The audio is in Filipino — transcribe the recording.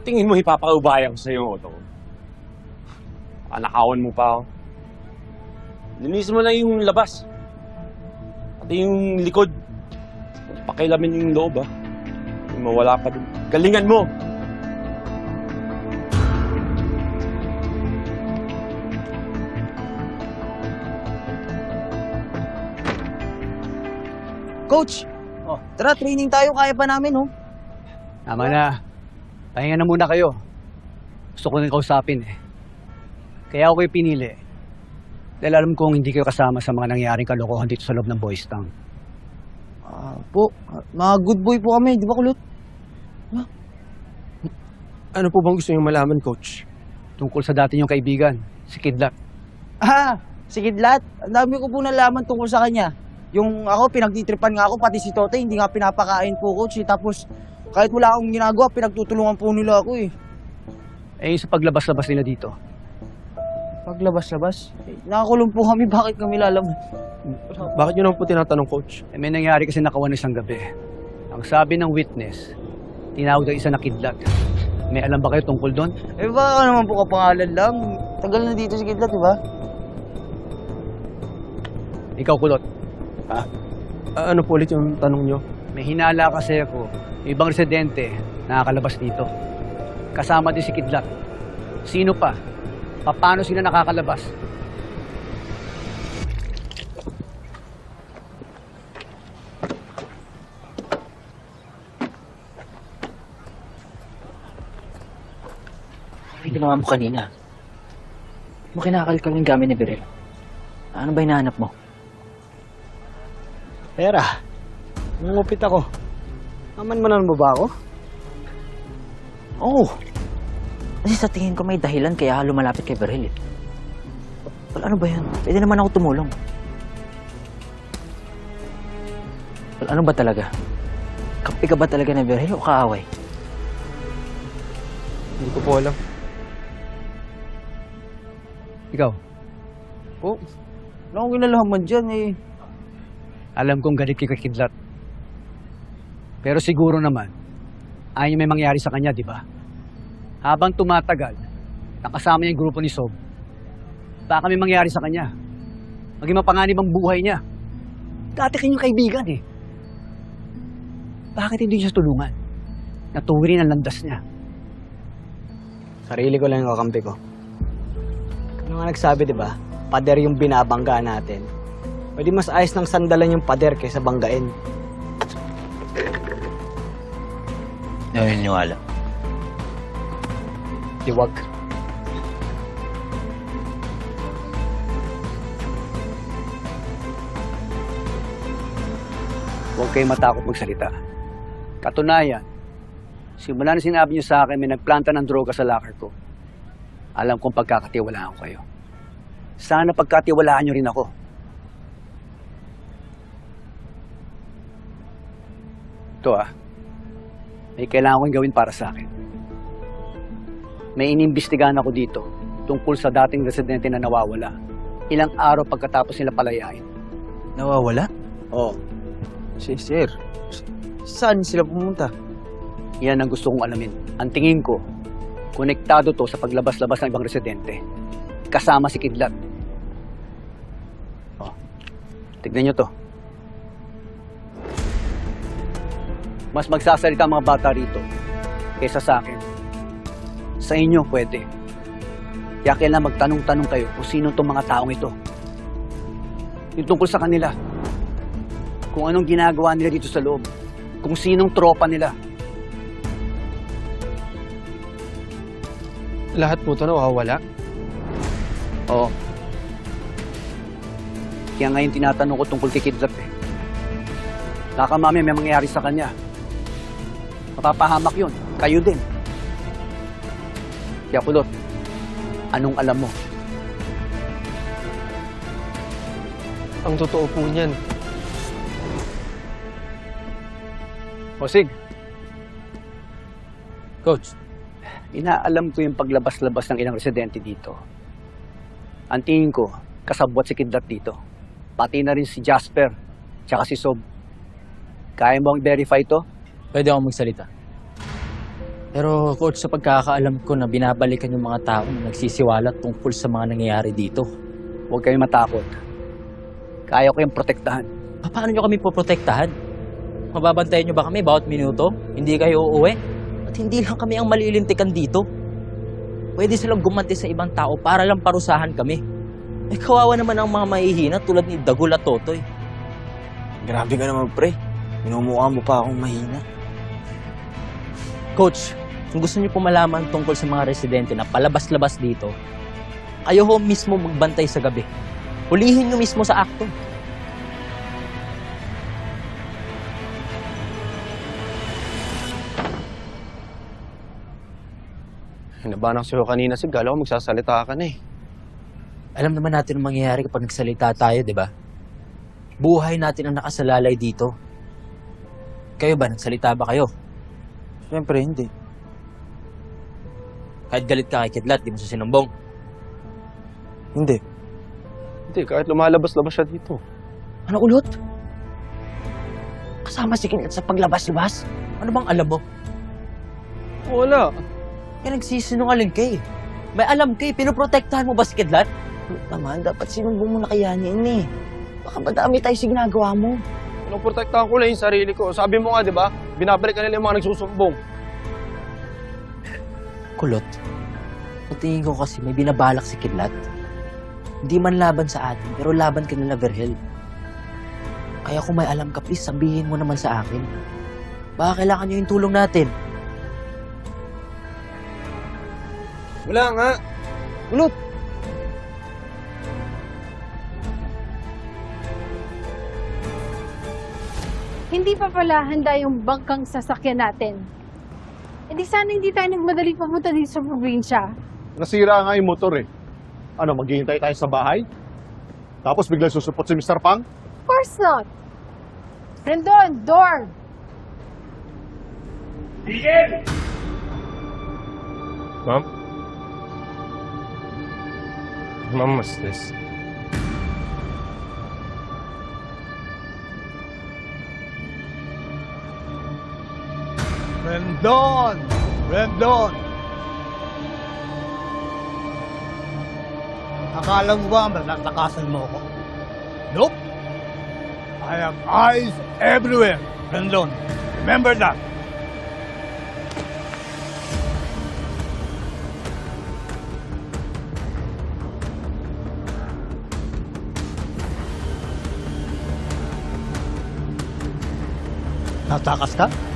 Tingin mo ipapaubayan ko sa iyo, Otto. Anakawan mo pa ako. Linis mo na yung labas. Pati yung likod. Pakilamin yung loob, ha. Yung mawala ka dun. Galingan mo! Coach, Oh. tara, training tayo. Kaya pa namin, oh. Tama na. Pahinga na muna kayo. Gusto ko nang kausapin eh. Kaya ako kayo pinili. Dahil alam kong hindi kayo kasama sa mga nangyayaring kalokohan dito sa loob ng Boys Town. Ah, po, ah, mga good boy po kami, di ba kulot? Ano po bang gusto niyo malaman, Coach? Tungkol sa dati niyong kaibigan, si Kidlat. Ah, si Kidlat. Ang dami ko po nalaman tungkol sa kanya. Yung ako, pinagtitripan nga ako, pati si Tote, hindi nga pinapakain po, coach. Eh. Tapos, kahit wala akong ginagawa, pinagtutulungan po nila ako eh. Eh, sa paglabas-labas nila dito. Paglabas-labas, eh, nakakulong po kami, bakit kami lalaman? Bakit yun ang po tinatanong, Coach? Eh, may nangyari kasi nakawan isang gabi. Ang sabi ng witness, tinawag ang isa na Kidlat. May alam ba kayo tungkol doon? Eh, baka naman po kapangalan lang. Tagal na dito si Kidlat, di ba? Ikaw, Kulot. ano po ulit yung tanong niyo? May hinala kasi ako. Yung ibang residente nakakalabas dito. Kasama din si Kidlat. Sino pa? Paano sila nakakalabas? Ay, ginawa mo kanina. Mo kinakalkal yung gamit ni Birel. Ano ba hinahanap mo? Pera. Nangupit ako. Aman manan mo ba ako? Oo. Kasi sa tingin ko may dahilan kaya lumalapit kay Birel eh. Well, ano ba yan? Pwede naman ako tumulong. Well, ano ba talaga? Kapi ka ba talaga ni Birel o kaaway? Hindi ko po alam. Ikaw, Po, wala akong kinalaman dyan eh. alam kong galit kay Kidlat. Pero siguro naman, ayaw may mangyari sa kanya, di ba? Habang tumatagal, nakasama niya yung grupo ni Sob, baka may mangyari sa kanya. Maging mapanganib ang buhay niya. Dati kanyang kaibigan eh. Bakit hindi siya tulungan? Natuwirin ang landas niya. Sarili ko lang yung kakampi ko. Ano nga nagsabi, di ba? Pader yung binabangga natin. Pwede mas ayos ng sandalan yung pader kaysa banggain. Naniniwala. Liwag. Huwag kayong matakot magsalita. Katunayan, simula na sinabi niyo sa akin may nagplanta ng droga sa locker ko. Alam kong pagkakatiwalaan ko kayo. Sana pagkatiwalaan niyo rin ako. Ito ah, may kailangan kong gawin para sa akin. May inimbestigahan ako dito tungkol sa dating residente na nawawala. Ilang araw pagkatapos nila palayain. Nawawala? Oh, Si Sir. Saan sila pumunta? Yan ang gusto kong alamin. Ang tingin ko, konektado to sa paglabas-labas ng ibang residente. Kasama si Kidlat. Oh, tignan nyo to. Mas magsasalita ang mga bata rito kaysa sa akin. Sa inyo, pwede. Kaya kailangan magtanong-tanong kayo kung sino itong mga taong ito. Yung tungkol sa kanila. Kung anong ginagawa nila dito sa loob. Kung sinong tropa nila. Lahat po ito nawawala? Oo. Kaya ngayon tinatanong ko tungkol kay Kidlat eh. Baka mamaya may mangyayari sa kanya. Mapapahamak yun. Kayo din. Kaya kulot, anong alam mo? Ang totoo po niyan. Posig, Coach, inaalam ko yung paglabas-labas ng ilang residente dito. Ang tingin ko, kasabwat si Kidlat dito. Pati na rin si Jasper, tsaka si Sob. Kaya mo ang verify to? Pwede ako magsalita. Pero coach, sa pagkakaalam ko na binabalikan yung mga tao na nagsisiwalat tungkol sa mga nangyayari dito. Huwag kayong matakot. Kaya ko yung protektahan. Pa- Paano nyo kami poprotektahan? Mababantayan nyo ba kami bawat minuto? Hindi kayo uuwi? At hindi lang kami ang malilintikan dito. Pwede silang gumanti sa ibang tao para lang parusahan kami. Eh kawawa naman ang mga mahihina tulad ni Dagul at Totoy. Grabe ka naman, pre. Minumukha mo pa akong mahina. Coach, kung gusto niyo po malaman tungkol sa mga residente na palabas-labas dito, kayo ho mismo magbantay sa gabi. Hulihin niyo mismo sa akto. Hinabanak sa'yo kanina, Sig. Gala ko magsasalita ka na eh. Alam naman natin ang mangyayari kapag nagsalita tayo, di ba? Buhay natin ang nakasalalay dito. Kayo ba? Nagsalita ba kayo? Siyempre, hindi. Kahit galit ka kay Kidlat, di mo siya sinumbong. Hindi. Hindi, kahit lumalabas-labas siya dito. Ano ulot? Kasama si Kidlat sa paglabas-labas? Ano bang alam mo? Wala. Kaya nagsisinungaling ka eh. May alam ka eh, pinoprotektahan mo ba si Kidlat? Naman, dapat sinumbong mo na kaya niyan eh. Baka madami tayo sa ginagawa mo. Pinoprotektahan ko lang yung sarili ko. Sabi mo nga, di ba? Binabalik ka nila yung mga nagsusumbong. Kulot. Sa tingin ko kasi may binabalak si Kidlat. Hindi man laban sa atin, pero laban ka nila, Verhel. Kaya kung may alam ka, please sabihin mo naman sa akin. Baka kailangan nyo yung tulong natin. Wala nga. Ulot! Hindi pa pala handa yung bangkang sasakyan natin. E di sana hindi tayo nagmadali papunta dito sa probinsya. Nasira nga yung motor eh. Ano, maghihintay tayo sa bahay? Tapos biglang susupot si Mr. Pang? Of course not! Rendon, door! Ma'am? Ma'am, what's this? Rendon! Rendon! Akala mo ba matatakasan mo ako? Nope! I have eyes everywhere, Rendon. Remember that. Natakas ka?